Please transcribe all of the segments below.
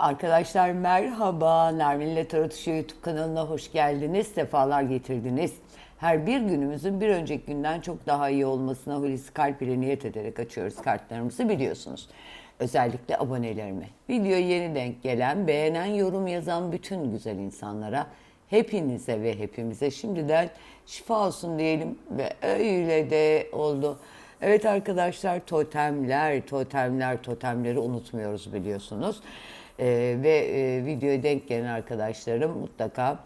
Arkadaşlar merhaba. Nermin'le Tarot Işığı YouTube kanalına hoş geldiniz. Sefalar getirdiniz. Her bir günümüzün bir önceki günden çok daha iyi olmasına Hulusi Kalp ile niyet ederek açıyoruz kartlarımızı biliyorsunuz. Özellikle abonelerime. Videoya yeni denk gelen, beğenen, yorum yazan bütün güzel insanlara, hepinize ve hepimize şimdiden şifa olsun diyelim ve öyle de oldu. Evet arkadaşlar totemler, totemler, totemleri unutmuyoruz biliyorsunuz. Ee, ve e, videoya denk gelen arkadaşlarım mutlaka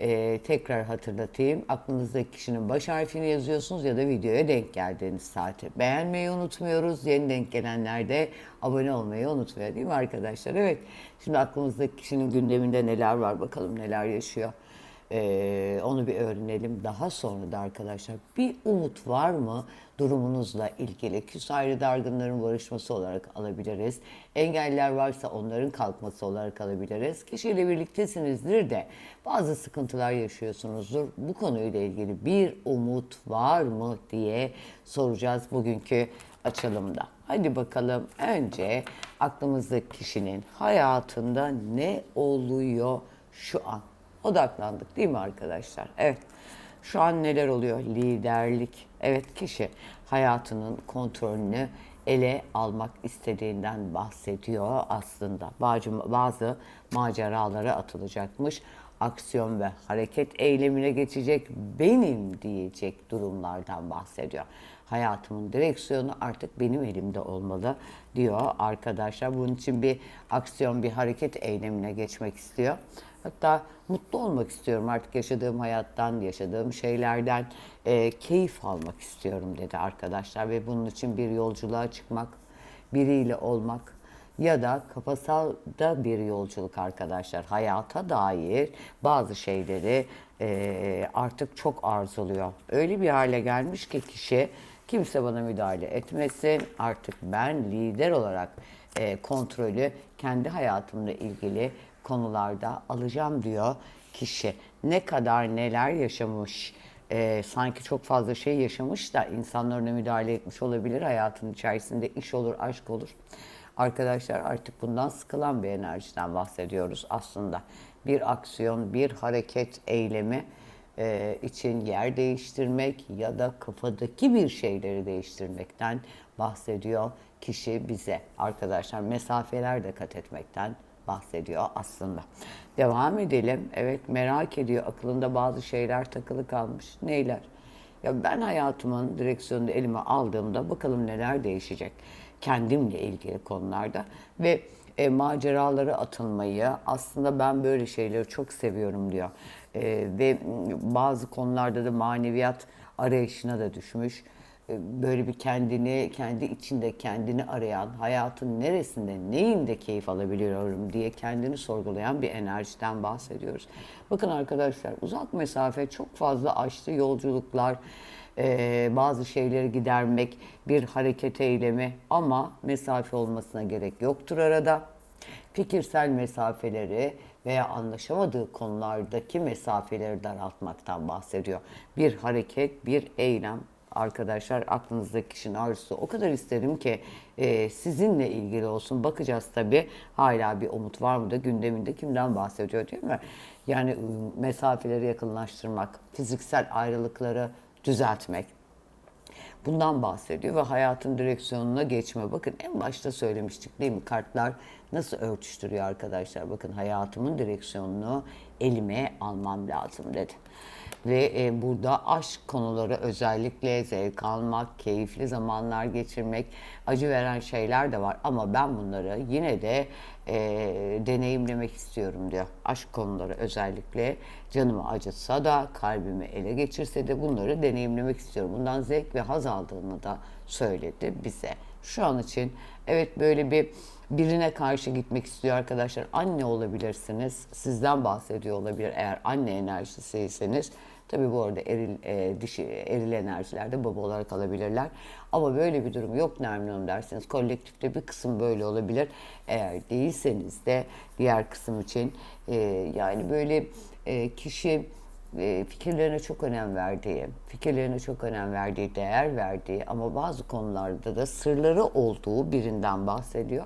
e, tekrar hatırlatayım. Aklınızdaki kişinin baş harfini yazıyorsunuz ya da videoya denk geldiğiniz saati. Beğenmeyi unutmuyoruz. Yeni denk gelenler de abone olmayı unutmuyor değil mi arkadaşlar? Evet. Şimdi aklımızdaki kişinin gündeminde neler var bakalım neler yaşıyor. Ee, onu bir öğrenelim. Daha sonra da arkadaşlar bir umut var mı durumunuzla ilgili? Küs dargınların barışması olarak alabiliriz. Engeller varsa onların kalkması olarak alabiliriz. Kişiyle birliktesinizdir de bazı sıkıntılar yaşıyorsunuzdur. Bu konuyla ilgili bir umut var mı diye soracağız bugünkü açılımda. Hadi bakalım önce aklımızdaki kişinin hayatında ne oluyor şu an? Odaklandık değil mi arkadaşlar? Evet. Şu an neler oluyor? Liderlik. Evet kişi hayatının kontrolünü ele almak istediğinden bahsediyor aslında. Bazı, bazı maceralara atılacakmış. Aksiyon ve hareket eylemine geçecek benim diyecek durumlardan bahsediyor. Hayatımın direksiyonu artık benim elimde olmalı diyor arkadaşlar. Bunun için bir aksiyon, bir hareket eylemine geçmek istiyor. Hatta mutlu olmak istiyorum artık yaşadığım hayattan, yaşadığım şeylerden e, keyif almak istiyorum dedi arkadaşlar. Ve bunun için bir yolculuğa çıkmak, biriyle olmak ya da kafasal da bir yolculuk arkadaşlar. Hayata dair bazı şeyleri e, artık çok arzuluyor. Öyle bir hale gelmiş ki kişi kimse bana müdahale etmesin. Artık ben lider olarak e, kontrolü kendi hayatımla ilgili konularda alacağım diyor kişi. Ne kadar neler yaşamış, e, sanki çok fazla şey yaşamış da insanlarına müdahale etmiş olabilir. Hayatın içerisinde iş olur, aşk olur. Arkadaşlar artık bundan sıkılan bir enerjiden bahsediyoruz aslında. Bir aksiyon, bir hareket eylemi e, için yer değiştirmek ya da kafadaki bir şeyleri değiştirmekten bahsediyor kişi bize. Arkadaşlar mesafeler de kat etmekten bahsediyor aslında. Devam edelim. Evet merak ediyor. Aklında bazı şeyler takılı kalmış. Neyler? Ya ben hayatımın direksiyonunu elime aldığımda bakalım neler değişecek. Kendimle ilgili konularda ve e, maceralara atılmayı aslında ben böyle şeyleri çok seviyorum diyor. E, ve bazı konularda da maneviyat arayışına da düşmüş böyle bir kendini, kendi içinde kendini arayan, hayatın neresinde, neyinde keyif alabiliyorum diye kendini sorgulayan bir enerjiden bahsediyoruz. Bakın arkadaşlar uzak mesafe çok fazla aştı yolculuklar, bazı şeyleri gidermek, bir hareket eylemi ama mesafe olmasına gerek yoktur arada. Fikirsel mesafeleri veya anlaşamadığı konulardaki mesafeleri daraltmaktan bahsediyor. Bir hareket, bir eylem arkadaşlar aklınızdaki kişinin arzusu o kadar isterim ki e, sizinle ilgili olsun. Bakacağız tabii hala bir umut var mı da gündeminde kimden bahsediyor değil mi? Yani ıı, mesafeleri yakınlaştırmak, fiziksel ayrılıkları düzeltmek. Bundan bahsediyor ve hayatın direksiyonuna geçme. Bakın en başta söylemiştik değil mi? Kartlar nasıl örtüştürüyor arkadaşlar? Bakın hayatımın direksiyonunu elime almam lazım dedi. Ve e, burada aşk konuları özellikle zevk almak, keyifli zamanlar geçirmek, acı veren şeyler de var. Ama ben bunları yine de e, deneyimlemek istiyorum diyor. Aşk konuları özellikle canımı acıtsa da, kalbimi ele geçirse de bunları deneyimlemek istiyorum. Bundan zevk ve haz aldığını da söyledi bize. Şu an için evet böyle bir birine karşı gitmek istiyor arkadaşlar. Anne olabilirsiniz. Sizden bahsediyor olabilir eğer anne enerjisiyseniz. Tabii bu arada eril, e, dişi, eril enerjilerde baba olarak alabilirler. Ama böyle bir durum yok Nermin Hanım derseniz kolektifte bir kısım böyle olabilir. Eğer değilseniz de diğer kısım için e, yani böyle e, kişi e, fikirlerine çok önem verdiği, fikirlerine çok önem verdiği, değer verdiği ama bazı konularda da sırları olduğu birinden bahsediyor.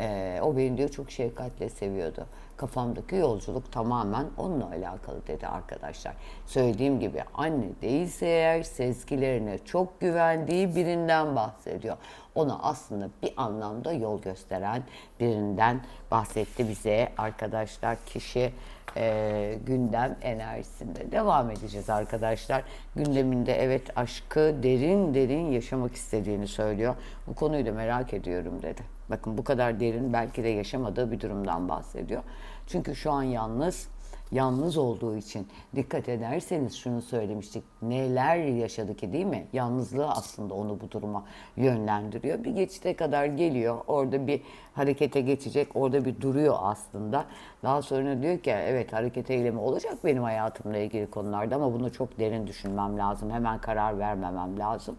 Ee, o beni diyor çok şefkatle seviyordu. Kafamdaki yolculuk tamamen onunla alakalı dedi arkadaşlar. Söylediğim gibi anne değilse eğer sezgilerine çok güvendiği birinden bahsediyor. Ona aslında bir anlamda yol gösteren birinden bahsetti bize arkadaşlar. Kişi e, gündem enerjisinde. Devam edeceğiz arkadaşlar. Gündeminde evet aşkı derin derin yaşamak istediğini söylüyor. Bu konuyu da merak ediyorum dedi. Bakın bu kadar derin belki de yaşamadığı bir durumdan bahsediyor. Çünkü şu an yalnız yalnız olduğu için dikkat ederseniz şunu söylemiştik. Neler yaşadı ki değil mi? Yalnızlığı aslında onu bu duruma yönlendiriyor. Bir geçite kadar geliyor. Orada bir harekete geçecek. Orada bir duruyor aslında. Daha sonra diyor ki evet hareket eylemi olacak benim hayatımla ilgili konularda ama bunu çok derin düşünmem lazım. Hemen karar vermemem lazım.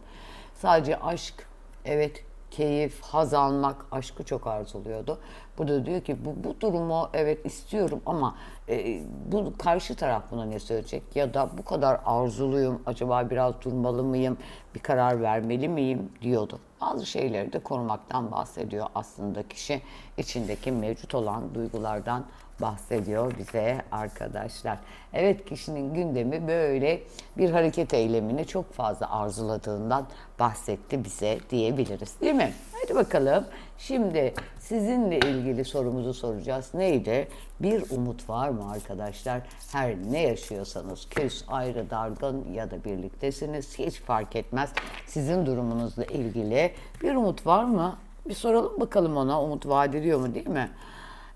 Sadece aşk evet keyif, haz almak, aşkı çok arzuluyordu. Burada diyor ki bu, bu durumu evet istiyorum ama e, bu karşı taraf buna ne söyleyecek? Ya da bu kadar arzuluyum, acaba biraz durmalı mıyım, bir karar vermeli miyim diyordu. Bazı şeyleri de korumaktan bahsediyor aslında kişi içindeki mevcut olan duygulardan bahsediyor bize arkadaşlar. Evet kişinin gündemi böyle bir hareket eylemini çok fazla arzuladığından bahsetti bize diyebiliriz değil mi? Hadi bakalım. Şimdi sizinle ilgili sorumuzu soracağız. Neydi? Bir umut var mı arkadaşlar? Her ne yaşıyorsanız küs, ayrı, dargın ya da birliktesiniz hiç fark etmez. Sizin durumunuzla ilgili bir umut var mı? Bir soralım bakalım ona umut vaat ediyor mu değil mi?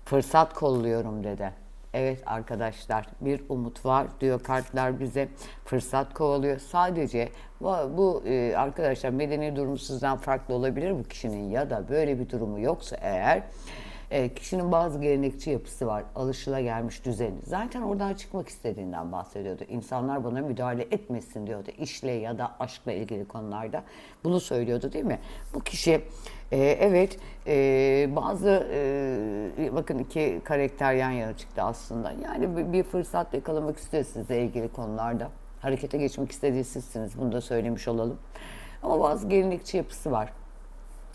Fırsat kolluyorum dedi. Evet arkadaşlar bir umut var diyor kartlar bize. Fırsat kovalıyor. Sadece bu, bu e, arkadaşlar medeni durumu sizden farklı olabilir bu kişinin ya da böyle bir durumu yoksa eğer e, kişinin bazı gelenekçi yapısı var. Alışılagelmiş düzeni. Zaten oradan çıkmak istediğinden bahsediyordu. İnsanlar bana müdahale etmesin diyordu. İşle ya da aşkla ilgili konularda. Bunu söylüyordu değil mi? Bu kişi e, evet e, bazı e, bakın iki karakter yan yana çıktı aslında. Yani bir, fırsat yakalamak istiyor sizle ilgili konularda. Harekete geçmek istediği sizsiniz. Bunu da söylemiş olalım. Ama bazı gelenekçi yapısı var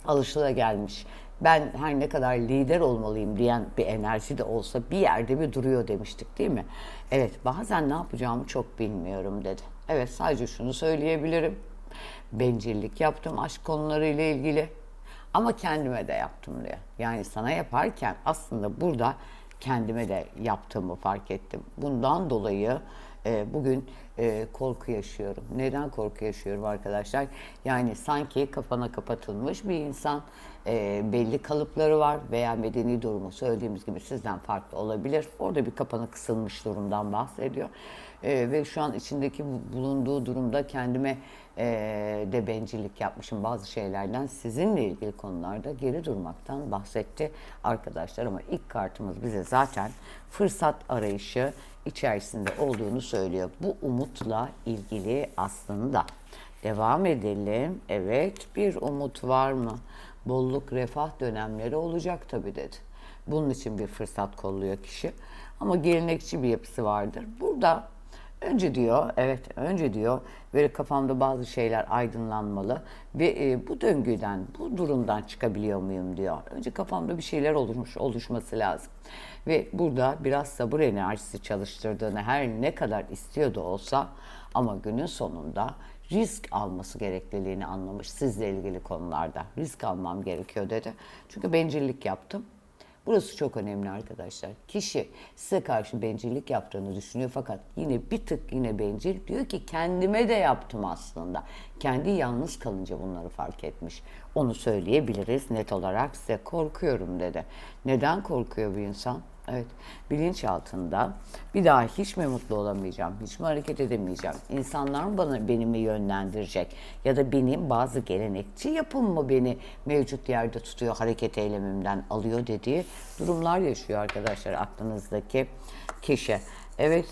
alışılagelmiş. Ben her ne kadar lider olmalıyım diyen bir enerji de olsa bir yerde bir duruyor demiştik değil mi? Evet bazen ne yapacağımı çok bilmiyorum dedi. Evet sadece şunu söyleyebilirim. Bencillik yaptım aşk konularıyla ilgili. Ama kendime de yaptım diyor. Yani sana yaparken aslında burada kendime de yaptığımı fark ettim. Bundan dolayı e, bugün e, korku yaşıyorum. Neden korku yaşıyorum arkadaşlar? Yani sanki kafana kapatılmış bir insan e, belli kalıpları var veya medeni durumu söylediğimiz gibi sizden farklı olabilir. Orada bir kapana kısılmış durumdan bahsediyor. E, ve şu an içindeki bu- bulunduğu durumda kendime e, de bencillik yapmışım bazı şeylerden sizinle ilgili konularda geri durmaktan bahsetti arkadaşlar ama ilk kartımız bize zaten fırsat arayışı içerisinde olduğunu söylüyor. Bu umutla ilgili aslında. Devam edelim. Evet bir umut var mı? Bolluk, refah dönemleri olacak tabii dedi. Bunun için bir fırsat kolluyor kişi. Ama gelenekçi bir yapısı vardır. Burada Önce diyor, evet önce diyor böyle kafamda bazı şeyler aydınlanmalı ve e, bu döngüden, bu durumdan çıkabiliyor muyum diyor. Önce kafamda bir şeyler oluşmuş, oluşması lazım. Ve burada biraz sabır enerjisi çalıştırdığını her ne kadar istiyor da olsa ama günün sonunda risk alması gerekliliğini anlamış sizle ilgili konularda. Risk almam gerekiyor dedi. Çünkü bencillik yaptım. Burası çok önemli arkadaşlar. Kişi size karşı bencillik yaptığını düşünüyor fakat yine bir tık yine bencil. Diyor ki kendime de yaptım aslında. Kendi yalnız kalınca bunları fark etmiş. Onu söyleyebiliriz net olarak size korkuyorum dedi. Neden korkuyor bir insan? Evet, bilinç altında bir daha hiç mi mutlu olamayacağım, hiç mi hareket edemeyeceğim, insanlar mı bana benimi yönlendirecek ya da benim bazı gelenekçi yapım mı beni mevcut yerde tutuyor, hareket eylemimden alıyor dediği durumlar yaşıyor arkadaşlar aklınızdaki kişi. Evet,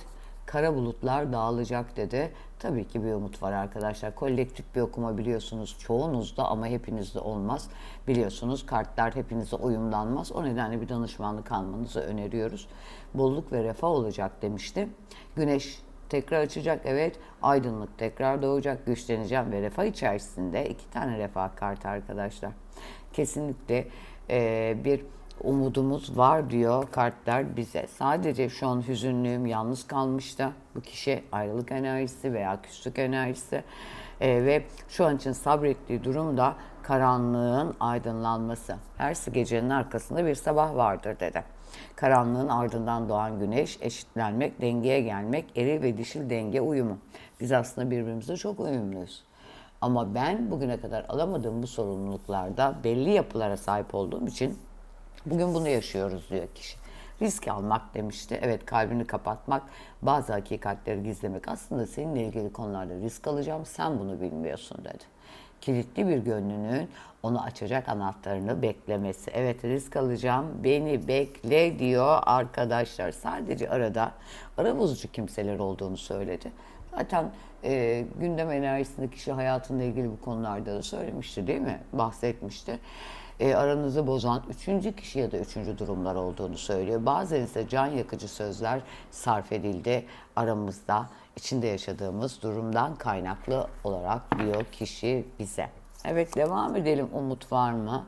kara bulutlar dağılacak dedi. Tabii ki bir umut var arkadaşlar. Kolektif bir okuma biliyorsunuz çoğunuzda ama hepinizde olmaz. Biliyorsunuz kartlar hepinize uyumlanmaz. O nedenle bir danışmanlık almanızı öneriyoruz. Bolluk ve refah olacak demişti. Güneş tekrar açacak evet. Aydınlık tekrar doğacak. Güçleneceğim ve refah içerisinde iki tane refah kartı arkadaşlar. Kesinlikle e, bir umudumuz var diyor kartlar bize. Sadece şu an hüzünlüyüm, yalnız kalmıştı bu kişi ayrılık enerjisi veya küslük enerjisi. Ee, ve şu an için sabrettiği durum da karanlığın aydınlanması. Her gecenin arkasında bir sabah vardır dedi. Karanlığın ardından doğan güneş, eşitlenmek, dengeye gelmek, eril ve dişil denge uyumu. Biz aslında birbirimizle çok uyumluyuz. Ama ben bugüne kadar alamadığım bu sorumluluklarda belli yapılara sahip olduğum için bugün bunu yaşıyoruz diyor kişi. Risk almak demişti. Evet kalbini kapatmak, bazı hakikatleri gizlemek. Aslında seninle ilgili konularda risk alacağım, sen bunu bilmiyorsun dedi. Kilitli bir gönlünün onu açacak anahtarını beklemesi. Evet risk alacağım, beni bekle diyor arkadaşlar. Sadece arada ara bozucu kimseler olduğunu söyledi. Zaten e, gündem enerjisinde kişi hayatında ilgili bu konularda da söylemişti değil mi? Bahsetmişti. E, aranızı bozan üçüncü kişi ya da üçüncü durumlar olduğunu söylüyor. Bazen ise can yakıcı sözler sarf edildi aramızda içinde yaşadığımız durumdan kaynaklı olarak diyor kişi bize. Evet devam edelim. Umut var mı?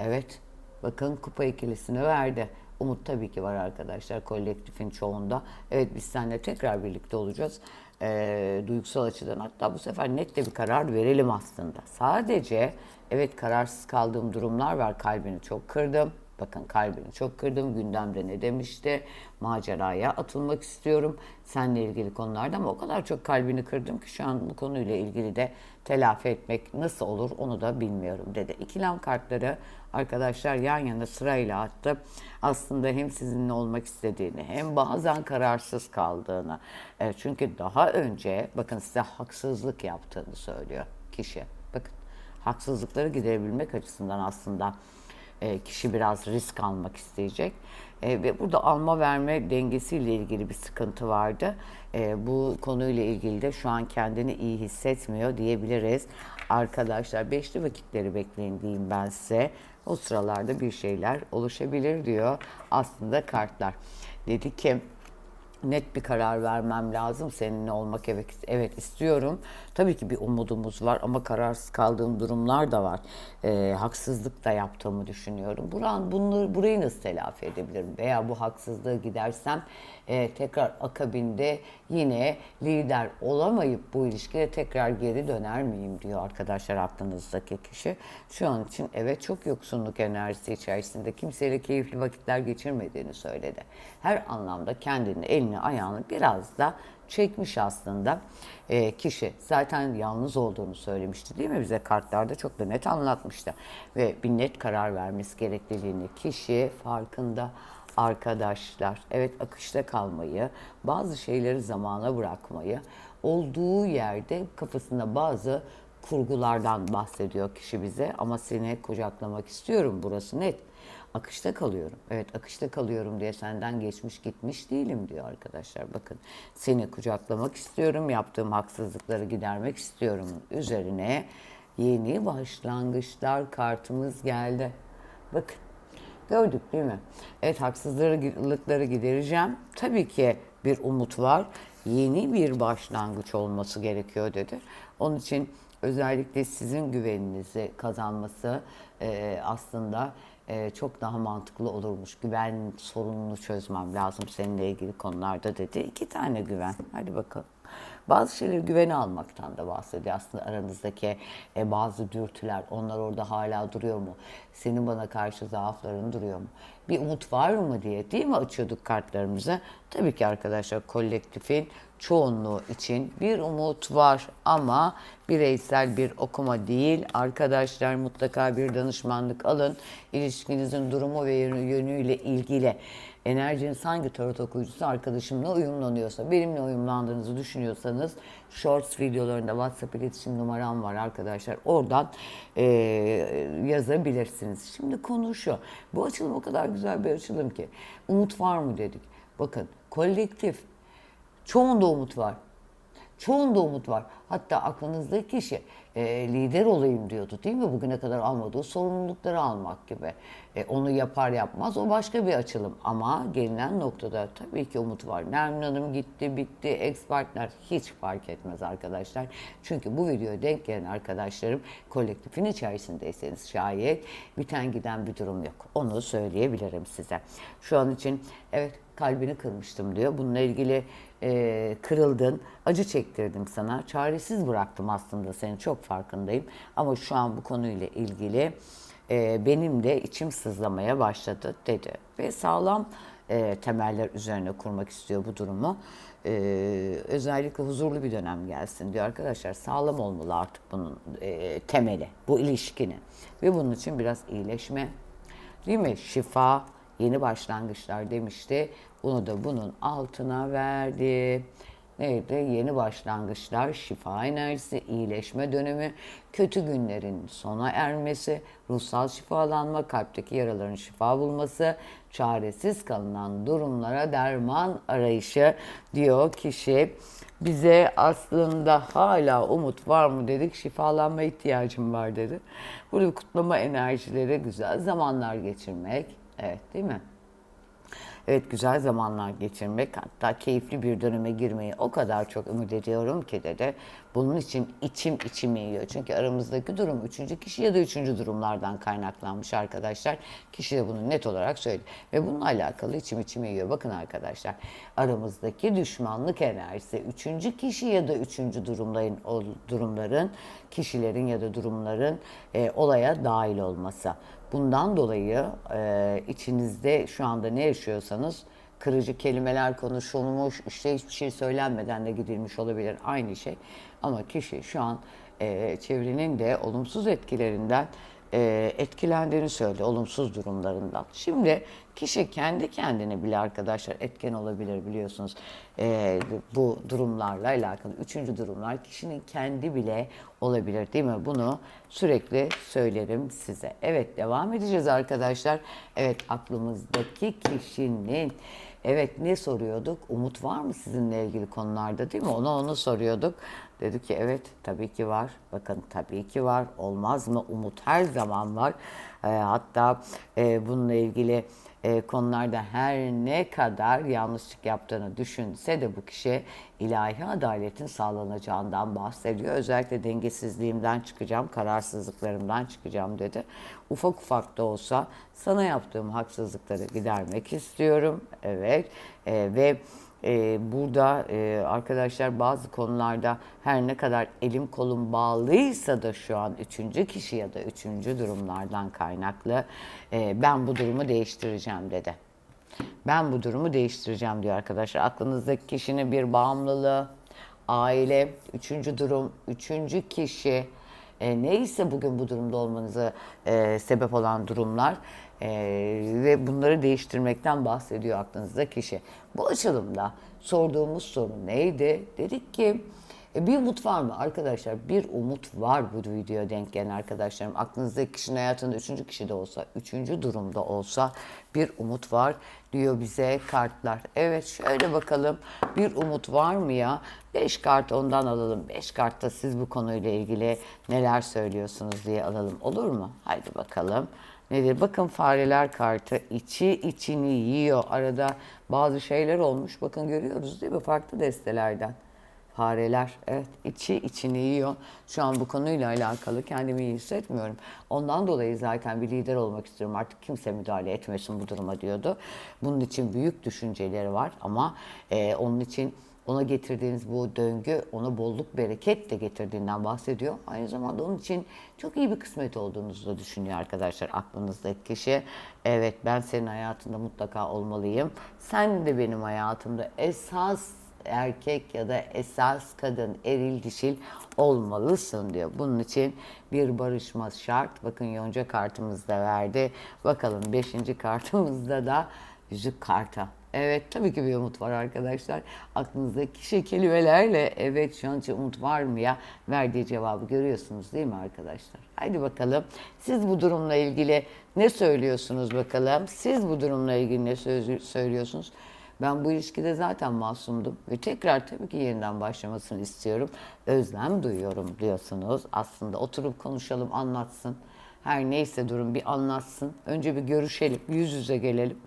Evet. Bakın kupa ikilisini verdi. Umut tabii ki var arkadaşlar kolektifin çoğunda. Evet biz seninle tekrar birlikte olacağız. Ee, duygusal açıdan hatta bu sefer net de bir karar verelim aslında. Sadece evet kararsız kaldığım durumlar var. Kalbini çok kırdım. Bakın kalbini çok kırdım. Gündemde ne demişti? Maceraya atılmak istiyorum. Seninle ilgili konularda ama o kadar çok kalbini kırdım ki şu an bu konuyla ilgili de telafi etmek nasıl olur onu da bilmiyorum dedi. İkilem kartları arkadaşlar yan yana sırayla attı. Aslında hem sizinle olmak istediğini hem bazen kararsız kaldığını. E, çünkü daha önce bakın size haksızlık yaptığını söylüyor kişi. Bakın haksızlıkları giderebilmek açısından aslında e, kişi biraz risk almak isteyecek. E, ve burada alma verme dengesiyle ilgili bir sıkıntı vardı. E, bu konuyla ilgili de şu an kendini iyi hissetmiyor diyebiliriz. Arkadaşlar beşli vakitleri bekleyin diyeyim ben size. O sıralarda bir şeyler oluşabilir diyor aslında kartlar. Dedi ki net bir karar vermem lazım. Seninle olmak evet, evet istiyorum. Tabii ki bir umudumuz var ama kararsız kaldığım durumlar da var. Ee, haksızlık da yaptığımı düşünüyorum. Buran, bunları, burayı nasıl telafi edebilirim? Veya bu haksızlığı gidersem e, tekrar akabinde yine lider olamayıp bu ilişkiye tekrar geri döner miyim diyor arkadaşlar aklınızdaki kişi. Şu an için evet çok yoksunluk enerjisi içerisinde kimseyle keyifli vakitler geçirmediğini söyledi. Her anlamda kendini, elini, ayağını biraz da çekmiş aslında e, kişi. Zaten yalnız olduğunu söylemişti değil mi bize kartlarda çok da net anlatmıştı. Ve bir net karar vermesi gerekliliğini kişi farkında arkadaşlar. Evet akışta kalmayı, bazı şeyleri zamana bırakmayı, olduğu yerde kafasında bazı kurgulardan bahsediyor kişi bize ama seni kucaklamak istiyorum burası net. Akışta kalıyorum. Evet akışta kalıyorum diye senden geçmiş gitmiş değilim diyor arkadaşlar. Bakın seni kucaklamak istiyorum. Yaptığım haksızlıkları gidermek istiyorum. Üzerine yeni başlangıçlar kartımız geldi. Bakın gördük değil mi? Evet haksızlıkları gidereceğim. Tabii ki bir umut var. Yeni bir başlangıç olması gerekiyor dedi. Onun için özellikle sizin güveninizi kazanması e, aslında e, çok daha mantıklı olurmuş. Güven sorununu çözmem lazım seninle ilgili konularda dedi. İki tane güven. Hadi bakalım. Bazı şeyleri güvene almaktan da bahsediyor. Aslında aranızdaki e, bazı dürtüler, onlar orada hala duruyor mu? Senin bana karşı zaafların duruyor mu? Bir umut var mı diye değil mi açıyorduk kartlarımızı? Tabii ki arkadaşlar kolektifin çoğunluğu için bir umut var ama bireysel bir okuma değil. Arkadaşlar mutlaka bir danışmanlık alın. İlişkinizin durumu ve yönüyle ilgili enerjiniz hangi tarot okuyucusu arkadaşımla uyumlanıyorsa, benimle uyumlandığınızı düşünüyorsanız Shorts videolarında WhatsApp iletişim numaram var arkadaşlar. Oradan e, yazabilirsiniz. Şimdi konu şu. Bu açılım o kadar güzel bir açılım ki. Umut var mı dedik. Bakın kolektif Çoğunda umut var. Çoğunda umut var. Hatta aklınızdaki kişi e, lider olayım diyordu değil mi? Bugüne kadar almadığı sorumlulukları almak gibi. E, onu yapar yapmaz o başka bir açılım. Ama gelinen noktada tabii ki umut var. Nermin Hanım gitti bitti ex partner hiç fark etmez arkadaşlar. Çünkü bu videoya denk gelen arkadaşlarım kolektifin içerisindeyseniz şayet biten giden bir durum yok. Onu söyleyebilirim size. Şu an için evet kalbini kırmıştım diyor. Bununla ilgili e, kırıldın, acı çektirdim sana, çaresiz bıraktım aslında seni çok farkındayım. Ama şu an bu konuyla ilgili e, benim de içim sızlamaya başladı dedi. Ve sağlam e, temeller üzerine kurmak istiyor bu durumu. E, özellikle huzurlu bir dönem gelsin diyor arkadaşlar. Sağlam olmalı artık bunun e, temeli, bu ilişkinin. Ve bunun için biraz iyileşme, değil mi? Şifa, yeni başlangıçlar demişti. Bunu da bunun altına verdi. Neydi? Yeni başlangıçlar, şifa enerjisi, iyileşme dönemi, kötü günlerin sona ermesi, ruhsal şifalanma, kalpteki yaraların şifa bulması, çaresiz kalınan durumlara derman arayışı diyor kişi. Bize aslında hala umut var mı dedik, şifalanma ihtiyacım var dedi. Burada kutlama enerjileri, güzel zamanlar geçirmek, evet değil mi? Evet güzel zamanlar geçirmek hatta keyifli bir döneme girmeyi o kadar çok ümit ediyorum ki dedi. Bunun için içim içimi yiyor. Çünkü aramızdaki durum üçüncü kişi ya da üçüncü durumlardan kaynaklanmış arkadaşlar. Kişi de bunu net olarak söyledi. Ve bununla alakalı içim içimi yiyor. Bakın arkadaşlar aramızdaki düşmanlık enerjisi üçüncü kişi ya da üçüncü durumların, o durumların kişilerin ya da durumların e, olaya dahil olması. Bundan dolayı e, içinizde şu anda ne yaşıyorsanız kırıcı kelimeler konuşulmuş, işte hiçbir şey söylenmeden de gidilmiş olabilir aynı şey. Ama kişi şu an e, çevrenin de olumsuz etkilerinden e, etkilendiğini söyledi, olumsuz durumlarından. Şimdi kişi kendi kendine bile arkadaşlar etken olabilir biliyorsunuz e, bu durumlarla alakalı. Üçüncü durumlar kişinin kendi bile olabilir değil mi? Bunu sürekli söylerim size. Evet devam edeceğiz arkadaşlar. Evet aklımızdaki kişinin Evet ne soruyorduk? Umut var mı sizinle ilgili konularda değil mi? Ona onu soruyorduk. Dedi ki evet tabii ki var. Bakın tabii ki var. Olmaz mı? Umut her zaman var. E, hatta e, bununla ilgili e, konularda her ne kadar yanlışlık yaptığını düşünse de bu kişi ilahi adaletin sağlanacağından bahsediyor. Özellikle dengesizliğimden çıkacağım, kararsızlıklarımdan çıkacağım dedi. Ufak ufak da olsa sana yaptığım haksızlıkları gidermek istiyorum. Evet e, ve e, burada e, arkadaşlar bazı konularda her ne kadar elim kolum bağlıysa da şu an üçüncü kişi ya da üçüncü durumlardan kaynaklı e, ben bu durumu değiştireceğim dedi. Ben bu durumu değiştireceğim diyor arkadaşlar. Aklınızdaki kişinin bir bağımlılığı, aile, üçüncü durum, üçüncü kişi, e, neyse bugün bu durumda olmanıza e, sebep olan durumlar e, ve bunları değiştirmekten bahsediyor aklınızda kişi. Bu açılımda sorduğumuz soru neydi? Dedik ki e, bir umut var mı arkadaşlar? Bir umut var bu videoya denk gelen arkadaşlarım. Aklınızdaki kişinin hayatında üçüncü kişi de olsa, üçüncü durumda olsa bir umut var diyor bize kartlar. Evet şöyle bakalım bir umut var mı ya? Beş kart ondan alalım. Beş kartta siz bu konuyla ilgili neler söylüyorsunuz diye alalım. Olur mu? Haydi bakalım. Nedir? Bakın fareler kartı içi içini yiyor. Arada bazı şeyler olmuş. Bakın görüyoruz değil mi? Farklı destelerden. Fareler, evet içi içini yiyor. Şu an bu konuyla alakalı kendimi iyi hissetmiyorum. Ondan dolayı zaten bir lider olmak istiyorum. Artık kimse müdahale etmesin bu duruma diyordu. Bunun için büyük düşünceleri var ama e, onun için ona getirdiğiniz bu döngü ona bolluk bereket de getirdiğinden bahsediyor. Aynı zamanda onun için çok iyi bir kısmet olduğunuzu da düşünüyor arkadaşlar aklınızdaki kişi. Evet ben senin hayatında mutlaka olmalıyım. Sen de benim hayatımda esas erkek ya da esas kadın, eril dişil olmalısın diyor. Bunun için bir barışma şart. Bakın yonca kartımızda verdi. Bakalım beşinci kartımızda da yüzük kartı. Evet tabii ki bir umut var arkadaşlar. Aklınızdaki kişi kelimelerle evet şu an için umut var mı ya verdiği cevabı görüyorsunuz değil mi arkadaşlar? Haydi bakalım siz bu durumla ilgili ne söylüyorsunuz bakalım? Siz bu durumla ilgili ne söylüyorsunuz? Ben bu ilişkide zaten masumdum ve tekrar tabii ki yeniden başlamasını istiyorum. Özlem duyuyorum diyorsunuz. Aslında oturup konuşalım, anlatsın. Her neyse durum bir anlatsın. Önce bir görüşelim, yüz yüze gelelim.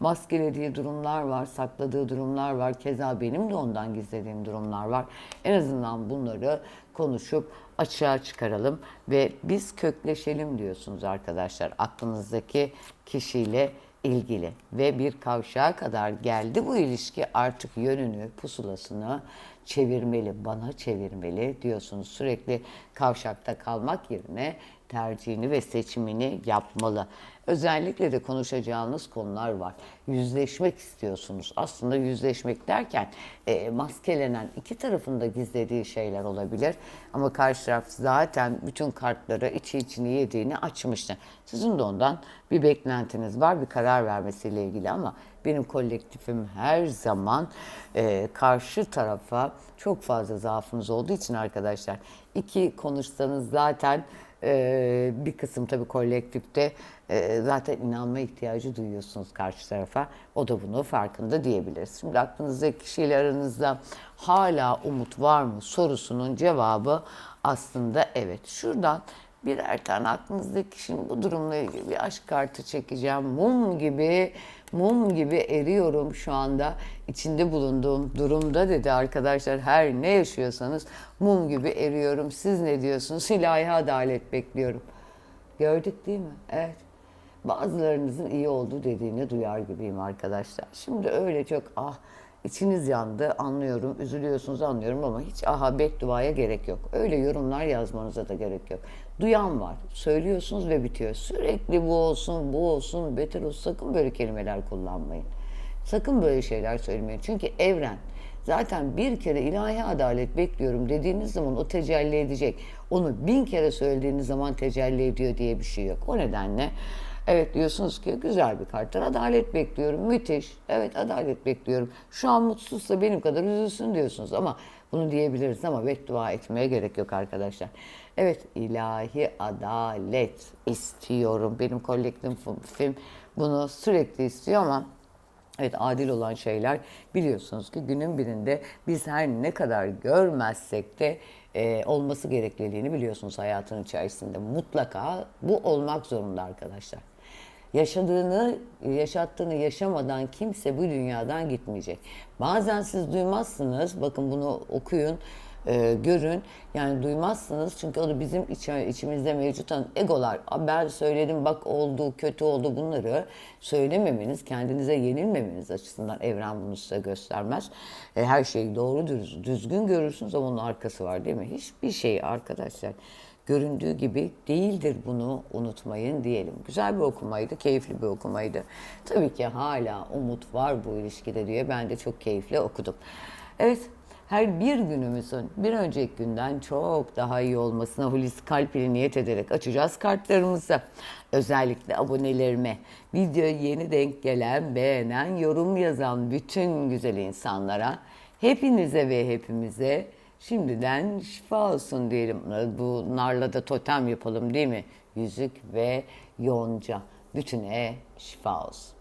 Maskelediği durumlar var, sakladığı durumlar var. Keza benim de ondan gizlediğim durumlar var. En azından bunları konuşup açığa çıkaralım ve biz kökleşelim diyorsunuz arkadaşlar. Aklınızdaki kişiyle ilgili ve bir kavşağa kadar geldi bu ilişki artık yönünü, pusulasını çevirmeli, bana çevirmeli diyorsunuz. Sürekli kavşakta kalmak yerine tercihini ve seçimini yapmalı. Özellikle de konuşacağınız konular var. Yüzleşmek istiyorsunuz. Aslında yüzleşmek derken e, maskelenen iki tarafın da gizlediği şeyler olabilir. Ama karşı taraf zaten bütün kartları içi içini yediğini açmıştı. Sizin de ondan bir beklentiniz var, bir karar vermesiyle ilgili ama benim kolektifim her zaman e, karşı tarafa çok fazla zaafınız olduğu için arkadaşlar iki konuşsanız zaten e, bir kısım tabii kolektifte e, zaten inanma ihtiyacı duyuyorsunuz karşı tarafa. O da bunu farkında diyebiliriz. Şimdi aklınızdaki kişiyle aranızda hala umut var mı sorusunun cevabı aslında evet. Şuradan birer tane aklınızdaki kişinin bu durumla ilgili bir aşk kartı çekeceğim. Mum gibi, mum gibi eriyorum şu anda. içinde bulunduğum durumda dedi arkadaşlar. Her ne yaşıyorsanız mum gibi eriyorum. Siz ne diyorsunuz? İlahi adalet bekliyorum. Gördük değil mi? Evet. Bazılarınızın iyi olduğu dediğini duyar gibiyim arkadaşlar. Şimdi öyle çok ah içiniz yandı anlıyorum, üzülüyorsunuz anlıyorum ama hiç aha bedduaya gerek yok. Öyle yorumlar yazmanıza da gerek yok. Duyan var, söylüyorsunuz ve bitiyor. Sürekli bu olsun, bu olsun, beter olsun sakın böyle kelimeler kullanmayın. Sakın böyle şeyler söylemeyin. Çünkü evren zaten bir kere ilahi adalet bekliyorum dediğiniz zaman o tecelli edecek. Onu bin kere söylediğiniz zaman tecelli ediyor diye bir şey yok. O nedenle Evet diyorsunuz ki güzel bir kartlar. Adalet bekliyorum. Müthiş. Evet adalet bekliyorum. Şu an mutsuzsa benim kadar üzülsün diyorsunuz ama bunu diyebiliriz ama beddua etmeye gerek yok arkadaşlar. Evet ilahi adalet istiyorum. Benim kolektifim bunu sürekli istiyor ama Evet adil olan şeyler biliyorsunuz ki günün birinde biz her ne kadar görmezsek de e, olması gerekliliğini biliyorsunuz hayatın içerisinde. Mutlaka bu olmak zorunda arkadaşlar. Yaşadığını, yaşattığını yaşamadan kimse bu dünyadan gitmeyecek. Bazen siz duymazsınız, bakın bunu okuyun, e, görün. Yani duymazsınız çünkü o da bizim iç, içimizde mevcut olan egolar. "Aa, Ben söyledim bak oldu, kötü oldu bunları söylememeniz, kendinize yenilmemeniz açısından evren bunu size göstermez. E, her şeyi doğru düz, düzgün görürsünüz ama onun arkası var değil mi? Hiçbir şey arkadaşlar göründüğü gibi değildir bunu unutmayın diyelim. Güzel bir okumaydı, keyifli bir okumaydı. Tabii ki hala umut var bu ilişkide diye ben de çok keyifle okudum. Evet, her bir günümüzün bir önceki günden çok daha iyi olmasına Hulusi Kalp ile niyet ederek açacağız kartlarımızı. Özellikle abonelerime, videoya yeni denk gelen, beğenen, yorum yazan bütün güzel insanlara, hepinize ve hepimize şimdiden şifa olsun diyelim. Bu narla da totem yapalım değil mi? Yüzük ve yonca. Bütüne şifa olsun.